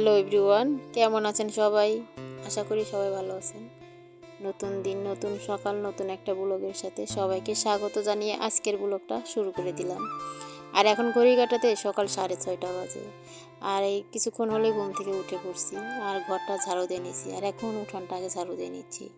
Hello everyone কেমন আছেন সবাই? আশা করি সবাই ভালো আছেন। নতুন দিন, নতুন সকাল, নতুন একটা ব্লগের সাথে সবাইকে স্বাগত জানিয়ে আজকের ব্লগটা শুরু করে দিলাম। আর এখন ঘড়ি কাটাতে সকাল সাড়ে ছয়টা বাজে। আর এই কিছুক্ষণ হলে ঘুম থেকে উঠে পড়ছি। আর ঘরটা ঝাড়ু দিয়ে নিয়েছি। আর এখন উঠানটাকে ঝাড়ু দিয়ে নিচ্ছি।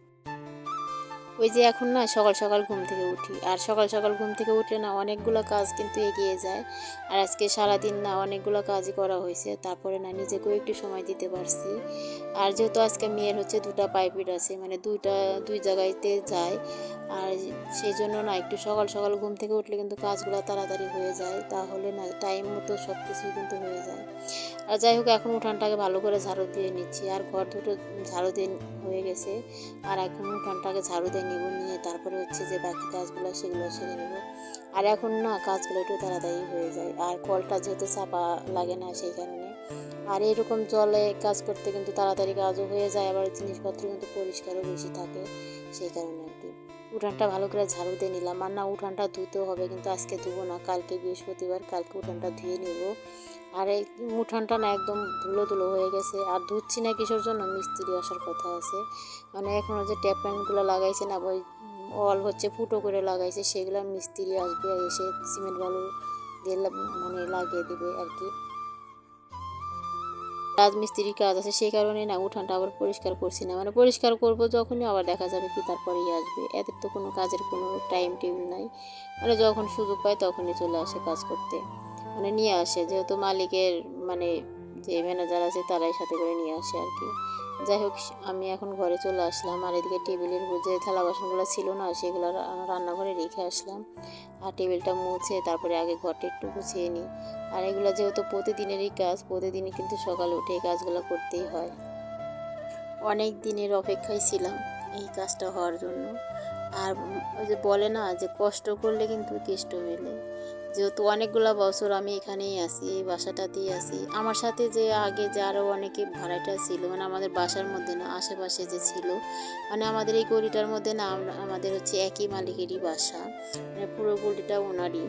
ওই যে এখন না সকাল সকাল ঘুম থেকে উঠি। আর সকাল সকাল ঘুম থেকে উঠলে না অনেকগুলো কাজ কিন্তু এগিয়ে যায়। আর আজকে সারাদিন না অনেকগুলো কাজই করা হয়েছে। তারপরে না নিজেকেও একটু সময় দিতে পারছি। আর যেহেতু আজকে মেয়ের হচ্ছে দুটা পাইপিট আছে মানে দুইটা, দুই জায়গাতে যায়। আর সেই জন্য না একটু সকাল সকাল ঘুম থেকে উঠলে কিন্তু কাজগুলো তাড়াতাড়ি হয়ে যায়, তাহলে না টাইম মতো সব কিছুই কিন্তু হয়ে যায়। আর যাই হোক, এখন উঠানটাকে ভালো করে ঝাড়ু দিয়ে নিচ্ছি। আর ঘর দুটো ঝাড়ু দিয়ে হয়ে গেছে। আর এখন উঠানটাকে ঝাড়ু দিয়ে নিব, নিয়ে তারপরে হচ্ছে যে বাকি কাজগুলো সেগুলো সেরে নেব। আর এখন না কাজগুলো একটু তাড়াতাড়ি হয়ে যায়। আর কলটা যেহেতু চাপা লাগে না সেই কারণে। আর এরকম জলে কাজ করতে কিন্তু তাড়াতাড়ি কাজও হয়ে যায়, আবার জিনিসপত্র কিন্তু পরিষ্কারও বেশি থাকে সেই কারণে। উঠানটা ভালো করে ঝাড়ু দিয়ে নিলাম। আর না, উঠানটা ধুতেও হবে, কিন্তু আজকে ধুবো না। কালকে বৃহস্পতিবার, কালকে উঠানটা ধুয়ে নেব। আর এই উঠানটা না একদম ধুলো ধুলো হয়ে গেছে। আর ধুচ্ছি না কিসের জন্য? মিস্ত্রি আসার কথা আছে। মানে এখনও যে ট্যাপ প্যান্টগুলো লাগাইছে না, ওই অল হচ্ছে ফুটো করে লাগাইছে, সেগুলো মিস্ত্রি আসবে এসে সিমেন্ট বালু দিয়ে মানে লাগিয়ে দেবে আর কি। রাজমিস্ত্রির কাজ আছে, সেই কারণে না উঠানটা আবার পরিষ্কার করছি না। মানে পরিষ্কার করব যখনই, আবার দেখা যাবে কি তারপরেই আসবে। এদের তো কোনো কাজের কোনো টাইম টেবিল নাই। মানে যখন সুযোগ পায় তখনই চলে আসে কাজ করতে। মানে নিয়ে আসে, যেহেতু মালিকের মানে যে ম্যানেজার আছে তারাই সাথে করে নিয়ে আসে আর কি। যাই হোক, আমি এখন ঘরে চলে আসলাম আর এদিকে টেবিলের উপর যে থালা বাসনগুলো ছিল না, সেগুলো রান্নাঘরে রেখে আসলাম। আর টেবিলটা মুছে তারপরে আগে ঘরটা একটু গুছিয়ে নিই। আর এগুলো যেহেতু প্রতিদিনেরই কাজ, প্রতিদিনই কিন্তু সকালে উঠে এই কাজগুলো করতেই হয়। অনেক দিনের অপেক্ষায় ছিলাম এই কাজটা হওয়ার জন্য। আর ওই যে বলে না যে কষ্ট করলে কিন্তু কেষ্ট মেলে যেহেতু অনেকগুলো বছর আমি এখানেই আছি, এই বাসাটাতেই আছি। আমার সাথে যে আগে যে আরও অনেকে ভাড়াটা ছিল মানে আমাদের বাসার মধ্যে না, আশেপাশে যে ছিল মানে আমাদের এই গলিটার মধ্যে না আমাদের হচ্ছে একই মালিকেরই বাসা মানে পুরো গলিটা ওনারই।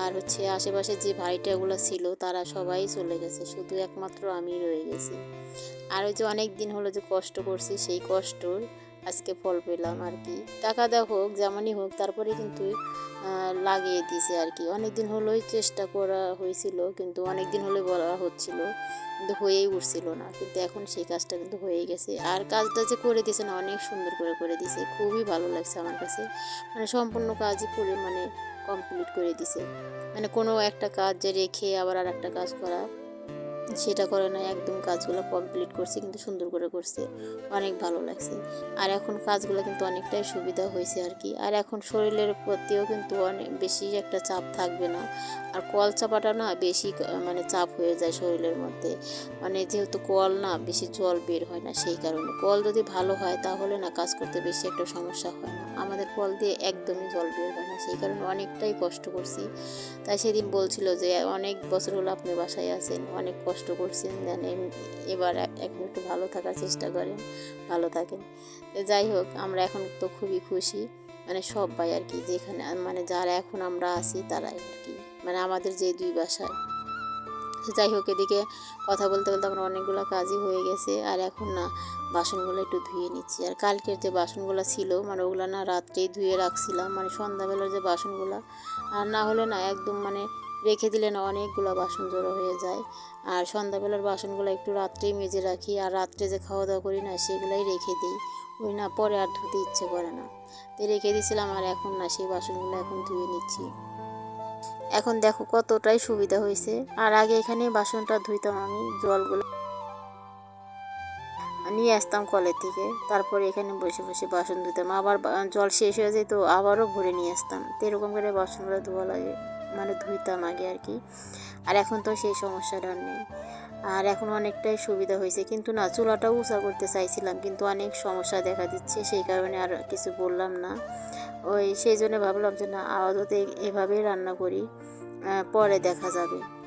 আর হচ্ছে আশেপাশে যে ভাইটাগুলো ছিল, তারা সবাই চলে গেছে, শুধু একমাত্র আমি রয়ে গেছি। আর ওই যে অনেক দিন হলো যে কষ্ট করছি, সেই কষ্টর আজকে ফল পেলাম আর কি। টাকা দেওয়া হোক, যেমনই হোক, তারপরে কিন্তু লাগিয়ে দিয়েছে আর কি। অনেক দিন হলোই চেষ্টা করা হয়েছিল, কিন্তু অনেক দিন হলে বলা হচ্ছিল, কিন্তু হয়েই উঠছিল না। কিন্তু এখন সেই কাজটা কিন্তু হয়েই গেছে। আর কাজটা যে করে দিয়েছে না, অনেক সুন্দর করে করে দিয়েছে খুবই ভালো লাগছে আমার কাছে। মানে সম্পূর্ণ কাজই করে মানে কমপ্লিট করে দিছে। মানে কোনো একটা কাজ যে রেখে আবার আর একটা কাজ করা সেটা করে না একদম কাজগুলো কমপ্লিট করছে, কিন্তু সুন্দর করে করছে। অনেক ভালো লাগছে। আর এখন কাজগুলো কিন্তু অনেকটাই সুবিধা হয়েছে আর কি। আর এখন শরীরের প্রতিও কিন্তু অনেক বেশি একটা চাপ থাকবে না। আর কল চাপাটা না বেশি মানে চাপ হয়ে যায় শরীরের মধ্যে। মানে যেহেতু কল না, বেশি জল বের হয় না সেই কারণে। কল যদি ভালো হয় তাহলে না কাজ করতে বেশি একটা সমস্যা হয় না। আমাদের কল দিয়ে একদমই জল বের হয় না, সেই কারণে অনেকটাই কষ্ট করছি। তাই সেদিন বলছিল যে, অনেক বছর হলো আপনি বাসায় আছেন, অনেক কষ্ট করছেন, দেন এবার এখন একটু ভালো থাকার চেষ্টা করেন, ভালো থাকেন। যাই হোক, আমরা এখন তো খুবই খুশি মানে সবাই আর কি, যেখানে মানে যারা এখন আমরা আছি তারাই আর কি মানে আমাদের যে দুই বাসায়। যাই হোক, এদিকে কথা বলতে বলতে আমার অনেকগুলো কাজই হয়ে গেছে, আর এখন না বাসনগুলো একটু ধুয়ে নিচ্ছি। আর কালকের যে বাসনগুলো ছিল মানে ওগুলো না রাত্রেই ধুয়ে রাখছিলাম মানে সন্ধ্যাবেলার যে বাসনগুলো, আর না হলে না একদম মানে রেখে দিলে না অনেকগুলো বাসন জড়ো হয়ে যায়। আর সন্ধ্যাবেলার বাসনগুলো একটু রাত্রেই মেজে রাখি, আর রাত্রে যে খাওয়া দাওয়া করি না, সেগুলাই রেখে দিই। ওই না পরে আর ধুতে ইচ্ছে করে না। তো রেখে দিয়েছিলাম আর এখন না সেই বাসনগুলো এখন ধুয়ে নিচ্ছি। এখন দেখো কতটাই সুবিধা হয়েছে। আর আগে এখানে বাসনটা ধুইতাম আমি, জলগুলো নিয়ে আসতাম কলের থেকে। তারপরে এখানে বসে বসে বাসন ধুতাম। আবার জল শেষ হয়ে যেত, আবারও ভরে নিয়ে আসতাম। তো এরকম করে বাসনগুলো ধোয়া লাগে মানে ধুইতাম আগে আর কি। আর এখন তো সেই সমস্যাটা নেই। আর এখন অনেকটাই সুবিধা হয়েছে। কিন্তু না, চুলাটা উঁচা করতে চাইছিলাম, কিন্তু অনেক সমস্যা দেখা দিচ্ছে। সেই কারণে আর কিছু বললাম না। ওই সেই জন্য ভাবলাম যে না এ- এভাবেই রান্না করি পরে দেখা যাবে।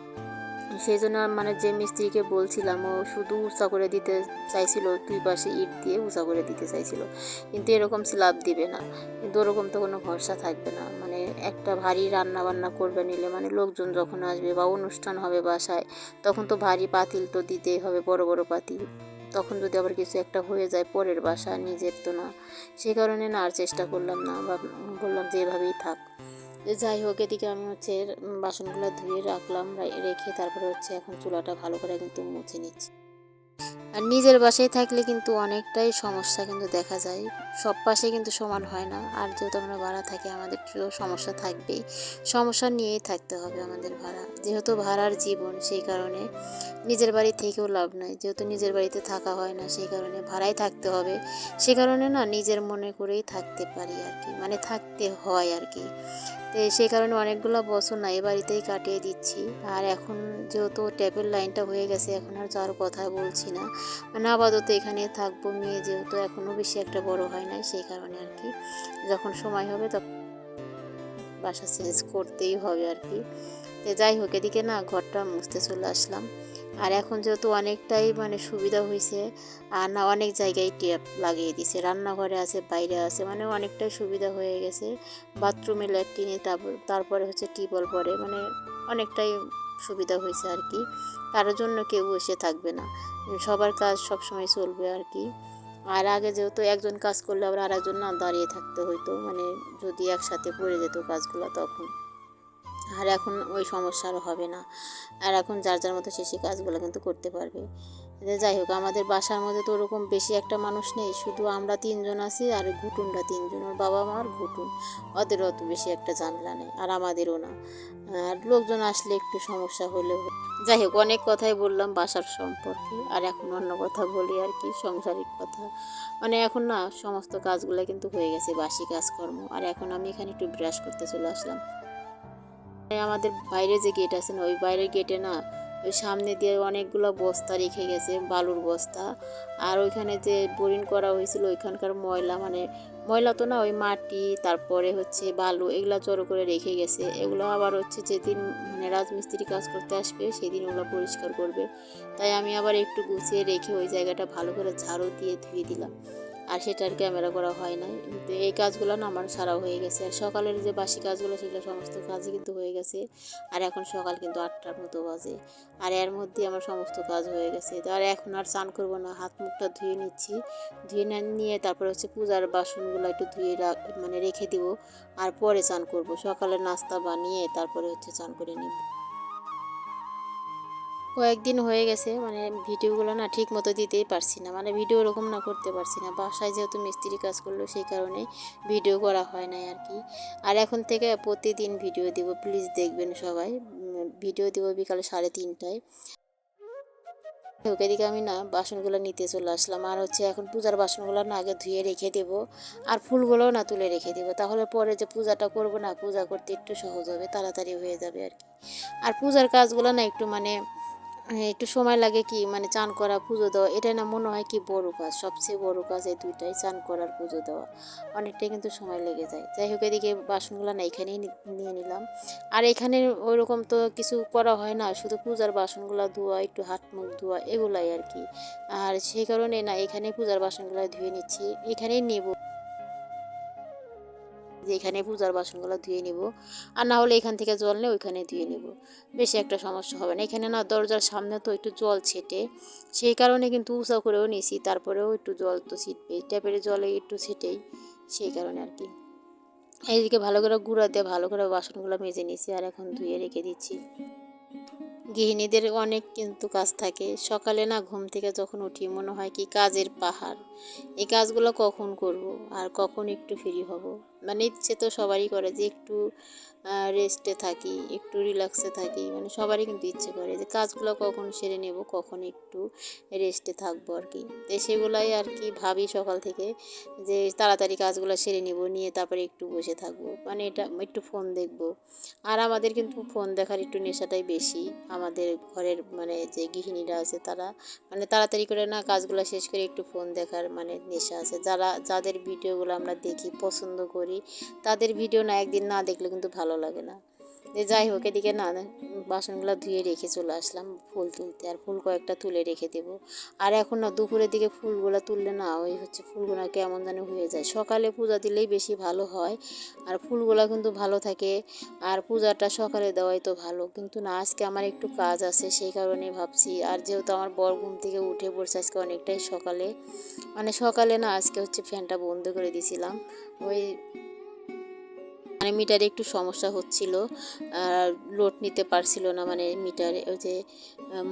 সেই জন্য মানে যে মিস্ত্রিকে বলছিলাম, ও শুধু উঁচা করে দিতে চাইছিল, দুই পাশে ইট দিয়ে উঁচা করে দিতে চাইছিল। কিন্তু এরকম স্ল্যাব দিবে না। কিন্তু ওরকম তো কোনো ভরসা থাকবে না। মানে একটা ভারী রান্না বান্না করবে নিলে মানে লোকজন যখন আসবে বা অনুষ্ঠান হবে বাসায়, তখন তো ভারী পাতিল তো দিতেই হবে, বড় বড় পাতিল। তখন যদি আবার কিছু একটা হয়ে যায় পরের বাসা নিজের তো না। সেই কারণে না আর চেষ্টা করলাম না বা বললাম যে এভাবেই থাক। যাই হোক, এদিকে আমি হচ্ছে বাসনগুলো ধুয়ে রাখলাম রেখে তারপরে হচ্ছে এখন চুলাটা ভালো করে কিন্তু মুছে নিচ্ছি। আর নিজের বাসায় থাকলে কিন্তু অনেকটাই সমস্যা কিন্তু দেখা যায়। সব পাশে কিন্তু সমান হয় না। আর যেহেতু আমরা ভাড়া থাকি, আমাদের সমস্যা থাকবেই। সমস্যা নিয়েই থাকতে হবে আমাদের ভাড়া। যেহেতু ভাড়ার জীবন, সেই কারণে নিজের বাড়ি থেকেও লাভ নাই। যেহেতু নিজের বাড়িতে থাকা হয় না, সেই কারণে ভাড়াই থাকতে হবে। সে কারণে না নিজের মনে করেই থাকতে পারি আর কি। মানে থাকতে হয় আর কি। তো সেই কারণে অনেকগুলো বছর না এ বাড়িতেই কাটিয়ে দিচ্ছি। আর এখন যেহেতু ট্যাপের লাইনটা হয়ে গেছে, এখন আর যাওয়ার কথা বলছি না। মানে আপাতত এখানে থাকব। মেয়ে যেহেতু এখনও বেশি একটা বড় হয় নাই, সেই কারণে আর কি। যখন সময় হবে তখন বাসা চেঞ্জ করতেই হবে আর কি। তো যাই হোক, এদিকে না ঘরটা মুছতে চলে আসলাম। আর এখন যেহেতু অনেকটাই মানে সুবিধা হয়েছে আর না অনেক জায়গায় ট্যাপ লাগিয়ে দিছে। রান্নাঘরে আছে, বাইরে আছে মানে অনেকটাই সুবিধা হয়ে গেছে। বাথরুমে ল্যাট্রিনে, তারপর তারপরে হচ্ছে টিউবওয়েল পরে মানে অনেকটাই সুবিধা হয়েছে আর কি। কারোর জন্য কেউ এসে থাকবে না। সবার কাজ সব সময় চলবে আর কি। আর আগে যেহেতু একজন কাজ করলে আবার আরেকজন না দাঁড়িয়ে থাকতে হইতো মানে যদি একসাথে পড়ে যেত কাজগুলো তখন। আর এখন ওই সমস্যা আর হবে না। আর এখন যার যার মতো সে সে কাজগুলো কিন্তু করতে পারবে। যাই হোক, আমাদের বাসার মধ্যে তো ওরকম বেশি একটা মানুষ নেই। শুধু আমরা তিনজন আছি আর ঘুটুনরা তিনজন, ওর বাবা মা আর ঘুটুন। ওদের অত বেশি একটা ঝামেলা নেই, আর আমাদেরও না। আর লোকজন আসলে একটু সমস্যা হলেও। যাই হোক, অনেক কথাই বললাম বাসার সম্পর্কে, আর এখন অন্য কথা বলি আর কি, সংসারিক কথা। মানে এখন না, সমস্ত কাজগুলো কিন্তু হয়ে গেছে, বাসি কাজকর্ম। আর এখন আমি এখানে একটু ব্রাশ করতে চলে আসলাম। আমাদের বাইরে যে গেট আছে না, ওই বাইরের গেটে না ওই সামনে দিয়ে অনেকগুলো বস্তা রেখে গেছে, বালুর বস্তা। আর ওইখানে যে বোরিং করা হয়েছিল, ওইখানকার ময়লা মানে ময়লা তো না, ওই মাটি, তারপরে হচ্ছে বালু, এগুলো জড়ো করে রেখে গেছে। এগুলো আবার হচ্ছে যেদিন মানে রাজমিস্ত্রি কাজ করতে আসবে, সেদিন ওগুলো পরিষ্কার করবে। তাই আমি আবার একটু গুছিয়ে রেখে ওই জায়গাটা ভালো করে ঝাড়ু দিয়ে ধুয়ে দিলাম। আর সেটা আর ক্যামেরা করা হয় না কিন্তু এই কাজগুলো না আমার সারা হয়ে গেছে। আর সকালের যে বাসি কাজগুলো সেগুলো সমস্ত কাজই কিন্তু হয়ে গেছে। আর এখন সকাল কিন্তু আটটার মতো বাজে। আর এর মধ্যে আমার সমস্ত কাজ হয়ে গেছে। তো আর এখন আর চান করব না। হাত মুখটা ধুয়ে নিচ্ছি। ধুয়ে না নিয়ে তারপরে হচ্ছে পূজার বাসনগুলো একটু ধুয়ে মানে রেখে দিব। আর পরে চান করব। সকালে নাস্তা বানিয়ে তারপরে হচ্ছে চান করে নিব। কয়েকদিন হয়ে গেছে মানে ভিডিওগুলো না ঠিক মতো দিতেই পারছি না। মানে ভিডিও ওরকম না করতে পারছি না। বাসায় যেহেতু মিস্ত্রি কাজ করল, সেই কারণে ভিডিও করা হয় নাই আর কি। আর এখন থেকে প্রতিদিন ভিডিও দিব। প্লিজ দেখবেন সবাই। ভিডিও দিব বিকালে সাড়ে তিনটায়। ওকে দিকে আমি না বাসনগুলো নিতে চলে আসলাম। আর হচ্ছে এখন পূজার বাসনগুলো না আগে ধুয়ে রেখে দেবো। আর ফুলগুলোও না তুলে রেখে দেবো। তাহলে পরে যে পূজাটা করব না, পূজা করতে একটু সহজ হবে, তাড়াতাড়ি হয়ে যাবে আর কি। আর পূজার কাজগুলো না একটু মানে একটু সময় লাগে কি মানে চান করা পুজো দেওয়া, এটা না মনে হয় কি বড় কাজ, সবচেয়ে বড় কাজ এই দুইটাই, চান করার পুজো দেওয়া, অনেকটাই কিন্তু সময় লেগে যায়। যাই হোক, এদিকে বাসনগুলো না এখানেই নিয়ে নিলাম। আর এখানে ওইরকম তো কিছু করা হয় না, শুধু পূজার বাসনগুলো ধোয়া, একটু হাত মুখ ধোয়া, এগুলাই আর কি। আর সেই কারণে না, এখানে পূজার বাসনগুলো ধুয়ে নিচ্ছি, এখানেই নেব। যে এখানে পূজার বাসনগুলো ধুয়ে নিব। আর না হলে এখান থেকে জল নিয়ে ওইখানে ধুয়ে নিব। বেশি একটা সমস্যা হবে না। এখানে না দরজার সামনে তো একটু জল ছেটে। সেই কারণে কিন্তু উঁচা করেও নিছি, তারপরেও একটু জল তো ছিটবে ট্যাপের জলে একটু ছেটেই, সেই কারণে আর কি। এইদিকে ভালো করে গুঁড়া দিয়ে ভালো করে বাসনগুলো মেজে নিছি আর এখন ধুয়ে রেখে দিচ্ছি। গৃহিণীদের অনেক কিন্তু কাজ থাকে। সকালে না ঘুম থেকে যখন উঠি মনে হয় কি কাজের পাহাড়। এই কাজগুলো কখন করব? আর কখন একটু ফ্রি হব? মানে ইচ্ছে তো সবারই করে যে একটু রেস্টে থাকি, একটু রিল্যাক্সে থাকি মানে সবারই কিন্তু ইচ্ছে করে যে কাজগুলো কখন সেরে নেব, কখন একটু রেস্টে থাকব আর কি তো সেগুলাই আর কি ভাবি সকাল থেকে যে তাড়াতাড়ি কাজগুলো সেরে নেব, নিয়ে তারপরে একটু বসে থাকব মানে এটা একটু ফোন দেখব। আর আমাদের কিন্তু ফোন দেখার একটু নেশাটাই বেশি, আমাদের ঘরের মানে যে গৃহিণীরা আছে তারা মানে তাড়াতাড়ি করে না কাজগুলো শেষ করে একটু ফোন দেখার মানে নেশা আছে, যারা, যাদের ভিডিওগুলো আমরা দেখি, পছন্দ করি তাদের ভিডিও না একদিন না দেখলে কিন্তু ভালো লাগে না। যে যাই হোক, এদিকে না, বাসনগুলো ধুয়ে রেখে চলে আসলাম ফুল তুলতে। আর ফুল কয়েকটা তুলে রেখে দেব। আর এখন না, দুপুরের দিকে ফুলগুলো তুললে না, ওই হচ্ছে ফুলগুলো কেমন যেন হয়ে যায়। সকালে পূজা দিলেই বেশি ভালো হয়। আর ফুলগুলো কিন্তু ভালো থাকে। আর পূজাটা সকালে দেওয়াই তো ভালো। কিন্তু না, আজকে আমার একটু কাজ আছে, সেই কারণে ভাবছি। আর যেহেতু আমার বর ঘুম থেকে উঠে পড়ছে আজকে অনেকটাই সকালে। মানে সকালে না, আজকে হচ্ছে ফ্যানটা বন্ধ করে দিয়েছিলাম ওই মানে মিটারে একটু সমস্যা হচ্ছিল, আর লোড নিতে পারছিল না মানে মিটারে, ওই যে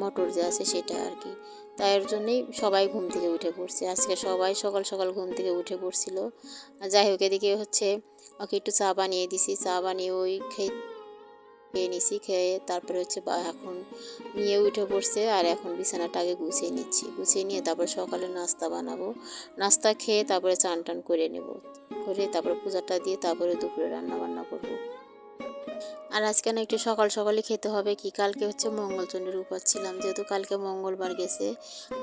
মোটর যে আছে সেটা আর কি। তাই এর জন্যই সবাই ঘুম থেকে উঠে পড়ছে। আজকে সবাই সকাল সকাল ঘুম থেকে উঠে পড়ছিল। যাই হোক, এদিকে হচ্ছে ওকে একটু চা বানিয়ে দিছি। চা বানিয়ে ওই খেয়ে খেয়ে নিছি, খেয়ে তারপরে হচ্ছে এখন নিয়ে উঠে পড়ছে। আর এখন বিছানাটা আগে গুছিয়ে নিচ্ছি। গুছিয়ে নিয়ে তারপরে সকালে নাস্তা বানাবো। নাস্তা খেয়ে তারপরে চান টান করে নেব। করে তারপরে পূজাটা দিয়ে তারপরে দুপুরে রান্না বান্না করব। আর আজকে না একটু সকাল সকালে খেতে হবে কি? কালকে হচ্ছে মঙ্গলচণ্ডীর উপাস ছিলাম, যেহেতু কালকে মঙ্গলবার গেছে।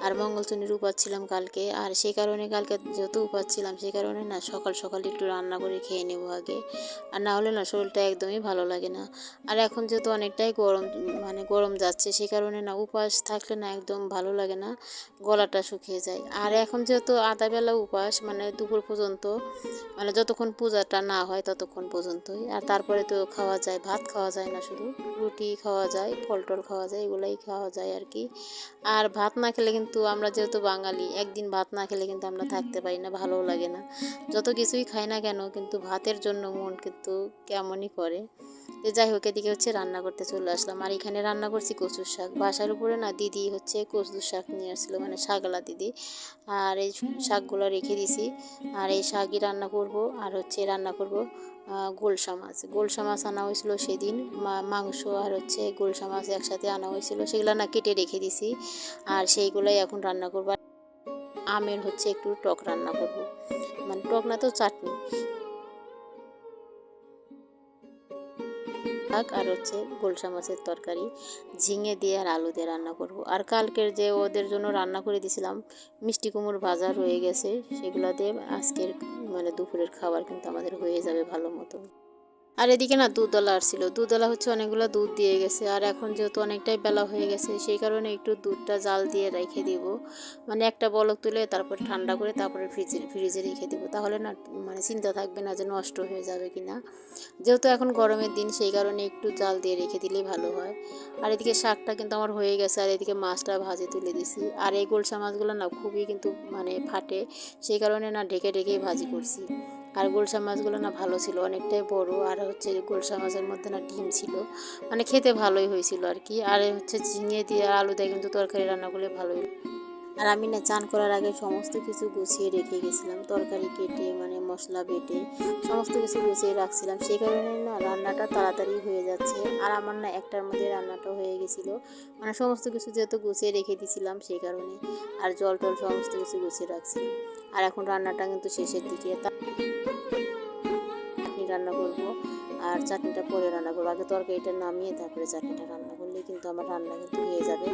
আর মঙ্গলচণ্ডীর উপাস ছিলাম কালকে। আর সেই কারণে কালকে যেহেতু উপাস ছিলাম, সেই কারণে না সকাল সকাল একটু রান্না করে খেয়ে নেব আগে। আর না হলে না শরীরটা একদমই ভালো লাগে না। আর এখন যেহেতু অনেকটাই গরম মানে গরম যাচ্ছে, সেই কারণে না উপাস থাকলে না একদম ভালো লাগে না, গলাটা শুকিয়ে যায়। আর এখন যেহেতু আধাবেলা উপাস মানে দুপুর পর্যন্ত মানে যতক্ষণ পূজাটা না হয় ততক্ষণ পর্যন্তই। আর তারপরে তো খাওয়া যায় ভাত। খাওয়া যায় না শুধু, রুটি খাওয়া যায় ফল টল খাওয়া যায়, এগুলাই খাওয়া যায় আর কি। আর ভাত না খেলে কিন্তু আমরা যেহেতু বাঙালি, একদিন ভাত না খেলে কিন্তু আমরা থাকতে পারি না, ভালোও লাগে না। যত কিছুই খাই না কেন, কিন্তু ভাতের জন্য মন কিন্তু কেমনই করে। তো যাই হোক, এদিকে হচ্ছে রান্না করতে চলে আসলাম। আর এখানে রান্না করছি কচুর শাক। বাসার উপরে না দিদি হচ্ছে কচুর শাক নিয়ে আসছিল মানে শাকলা দিদি। আর এই শাকগুলো রেখে দিছি। আর এই শাকই রান্না করব, আর হচ্ছে রান্না করব গোলসা মাছ। গোলসা মাছ আনা হয়েছিল সেদিন। মাংস আর হচ্ছে গোলসা মাছ একসাথে আনা হয়েছিল। সেগুলো না কেটে রেখে দিছি। আর সেইগুলোই এখন রান্না করব। আমের হচ্ছে একটু টক রান্না করব। মানে টক না তো চাটনি। শাক আর হচ্ছে গোলসা মাছের তরকারি, ঝিঙে দিয়ে আর আলু দিয়ে রান্না করব। আর কালকের যে ওদের জন্য রান্না করে দিয়েছিলাম মিষ্টি কুমড়োর ভাজা রয়ে গেছে, সেগুলো দিয়ে আজকের মানে দুপুরের খাবার কিন্তু আমাদের হয়ে যাবে ভালো মতো। আর এদিকে না দুধওয়ালা আসছিল। দুধওয়ালা হচ্ছে অনেকগুলো দুধ দিয়ে গেছে আর এখন যেহেতু অনেকটাই বেলা হয়ে গেছে, সেই কারণে একটু দুধটা জাল দিয়ে রেখে দিব। মানে একটা বলক তুলে তারপর ঠান্ডা করে তারপরে ফ্রিজে ফ্রিজে রেখে দিব। তাহলে না মানে চিন্তা থাকবে না যে নষ্ট হয়ে যাবে কি না যেহেতু এখন গরমের দিন, সেই কারণে একটু জাল দিয়ে রেখে দিলেই ভালো হয়। আর এদিকে শাকটা কিন্তু আমার হয়ে গেছে আর এদিকে মাছটা ভাজে তুলে দিছি। আর এই গোলসা মাছগুলো না খুবই কিন্তু মানে ফাটে, সেই কারণে না ঢেকে, ঢেকেই ভাজি করছি। আর গোলসা মাছগুলো না ভালো ছিল, অনেকটাই বড়। আর হচ্ছে গোলসা মাছের মধ্যে না ডিম ছিল। মানে খেতে ভালোই হয়েছিল আর কি। আর হচ্ছে ঝিঙে দিয়ে আলু দিয়ে কিন্তু তরকারি রান্না করলে ভালোই আর আমি না চান করার আগে সমস্ত কিছু গুছিয়ে রেখে গেছিলাম। তরকারি কেটে মানে মশলা বেটে সমস্ত কিছু গুছিয়ে রাখছিলাম। সেই কারণে না রান্নাটা তাড়াতাড়ি হয়ে যাচ্ছে। আর আমার না একটার মধ্যে রান্নাটা হয়ে গেছিল। মানে সমস্ত কিছু যেহেতু গুছিয়ে রেখে দিয়েছিলাম সেই কারণে। আর জল টল সমস্ত কিছু গুছিয়ে রাখছিলাম। আর এখন রান্নাটা কিন্তু শেষের দিকে। চাটনি রান্না করব। আর চাটনিটা পরে রান্না করব। আগে তরকারিটা নামিয়ে তারপরে চাটনিটা রান্না করলে কিন্তু আমার রান্না কিন্তু হয়ে যাবে।